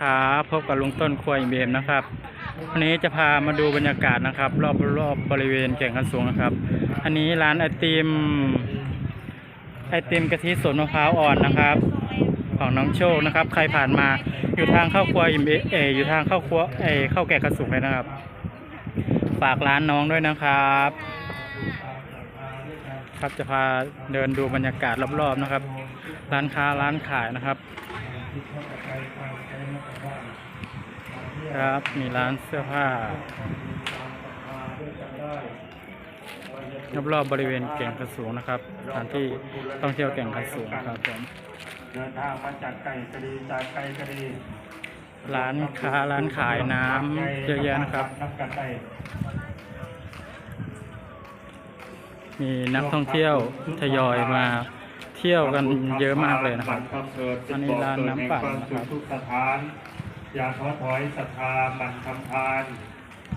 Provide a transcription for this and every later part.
ครับพบกับลุงต้นควอิมเบมนะครับวันนี้จะพามาดูบรรยากาศนะครับ รอบรอบบริเวณแก่งขันสูงนะครับ อันนี้ร้านไอติมไอติมกะทิสดมะพร้าวอ่อนนะครับ ของน้องโชคนะครับ ใครผ่านมาอยู่ทางเข้าครัวอิมเบเออยู่ทางเข้าครัวเออเข้าแก่งขันสูงเลยนะครับ ฝากร้านน้องด้วยนะครับ ครับจะพาเดินดูบรรยากาศรอบๆนะครับ ร้านค้าร้านขายนะครับ ครับมีร้านเสื้อผ้ารอบๆบริเวณแก่งกระสูงนะครับสถานที่ท่องเที่ยวแก่งกระสูงครับผมเดินทางมาจากไก่กะดีจากไก่กะดีร้านค้าร้านขายน้ำเยอะแยะนะครับน้ำกันได้มีนักท่องเที่ยวทยอยมา เที่ยวกันเยอะมากเลยนะครับอันนี้ร้านน้ำปั่นนะครับทุกสถาน อย่าท้อถอยศรัทธามันทำทาน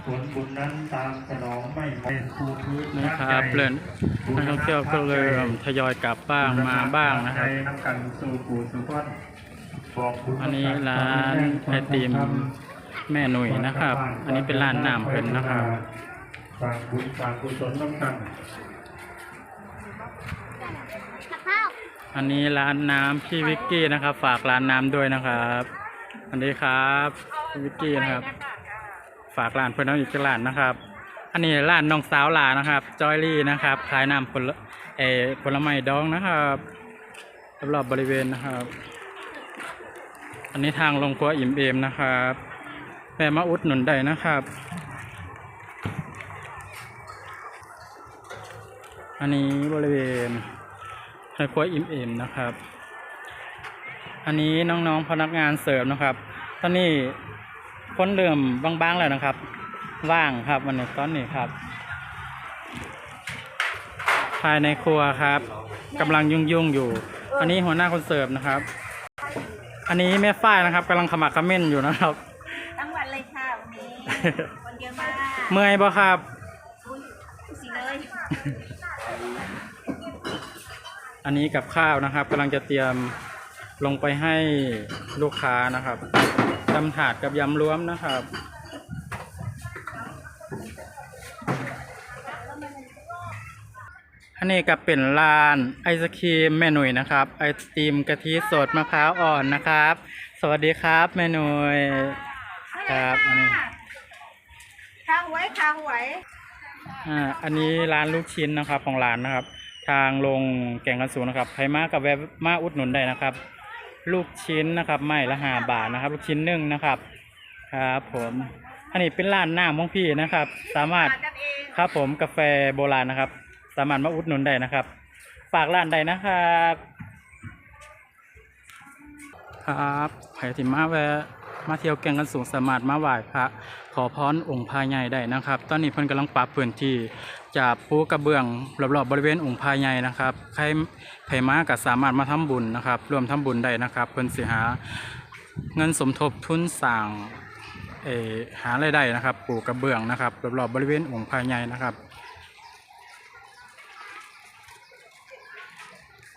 ผลบุญนั้นตามสนองไม่เป็นครูพื้นนะครับเริ่มนักท่องเที่ยวก็เริ่มทยอยกลับบ้างมาบ้างนะครับน้ำกันสู่ปู่สู่ก้นบอกบุญอันนี้ร้านไอติมแม่หนุ่ยนะครับ อันนี้เป็นร้านน้ำเพิ่นนะครับฝากบุญฝากกุศลน้ำกัน อันนี้ร้านน้ำพี่วิกกี้นะครับ ฝากร้านน้ำด้วยนะครับอันนี้ครับพี่วิกกี้นะครับ ฝากร้านเพื่อนน้องอีกร้านนะครับ อันนี้ร้านน้องสาวหลานะครับจอยลี่นะครับขายน้ำผลเอผลไม้ดองนะครับรอบๆบริเวณนะครับ อันนี้ทางลงครัวอิ่มเอมนะครับแวะมาอุดหนุนได้นะครับ อันนี้บริเวณ ครัวอิ่มเอมนะครับ อันนี้น้องๆพนักงานเสิร์ฟนะครับ ตอนนี้คนเริ่มบางๆแล้วนะครับ ว่างครับวันนี้ตอนนี้ครับ ภายในครัวครับกำลังยุ่งๆอยู่ อันนี้หัวหน้าคนเสิร์ฟนะครับ อันนี้แม่ฝ้ายนะครับกำลังขมักเขม้นอยู่นะครับ ทั้งวันเลยค่ะวันนี้ คนเยอะมาก เมื่อยปะครับ อุ้ยสิเลย อันนี้กับข้าวนะครับกำลังจะเตรียมลงไปให้ลูกค้านะครับตำถาดกับยำรวมนะครับ อันนี้ก็เป็นร้านไอศครีมแม่หนุ่ยนะครับ ไอติมกะทิสดมะพร้าวอ่อนนะครับ สวัสดีครับแม่หนุ่ยครับอันนี้ข้าหวยข้าหวยอ่าอันนี้ร้านลูกชิ้นนะครับของร้านนะครับ ทางลงแก่งกันสูงนะครับใครมากับแวะมาอุดหนุนได้นะครับ ลูกชิ้นนะครับไม่ละหาบาทนะครับ ลูกชิ้นนึ่งนะครับครับผมอันนี้เป็นร้านหน้าของพี่นะครับ สามารถครับผมกาแฟโบราณนะครับ สามารถมาอุดหนุนได้นะครับฝากร้านใดนะครับ ครับใครที่มาแวะ มาเที่ยวแก่งกันสูงสามารถมาไหว้พระขอพรองค์พระใหญ่ได้นะครับ ตอนนี้เพิ่นกำลังปรับพื้นที่จากปูกระเบื้องรอบๆบริเวณองค์พระใหญ่นะครับใครใครมาก็สามารถมาทำบุญนะครับรวมทำบุญได้นะครับ เพิ่นสิหาเงินสมทบทุนสร้างเอหารายได้นะครับปูกระเบื้องนะครับรอบๆบริเวณองค์พระใหญ่นะครับ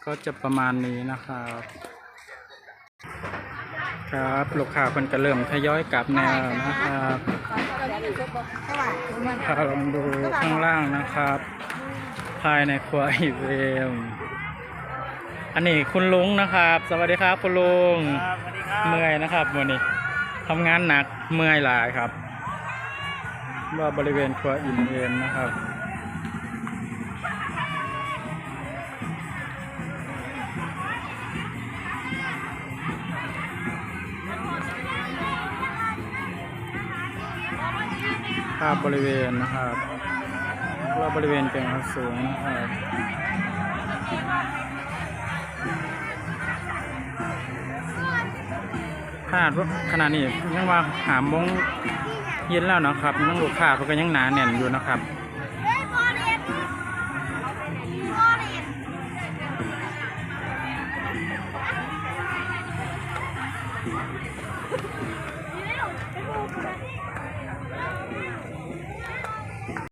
ก็จะประมาณนี้นะครับ ครับ ลูกค้าเพิ่นก็เริ่มทยอยกลับแนวนะครับพาลองดูข้างล่างนะครับ ภายในครัวอีเวมอันนี้คุณลุงนะครับ สวัสดีครับคุณลุงครับสวัสดีครับเมื่อยนะครับวันนี้ทำงานหนักเมื่อยหลายครับว่าบริเวณครัวอินเอมนะครับาพบริเวณนะครับรอบบริเวณแก่งสูงนะครับขนาดขนาดนี้ยังว่าหามงเย็นแล้วนะครับยังลูกค้าเขาก็ยังหนาแน่นอยู่นะครับ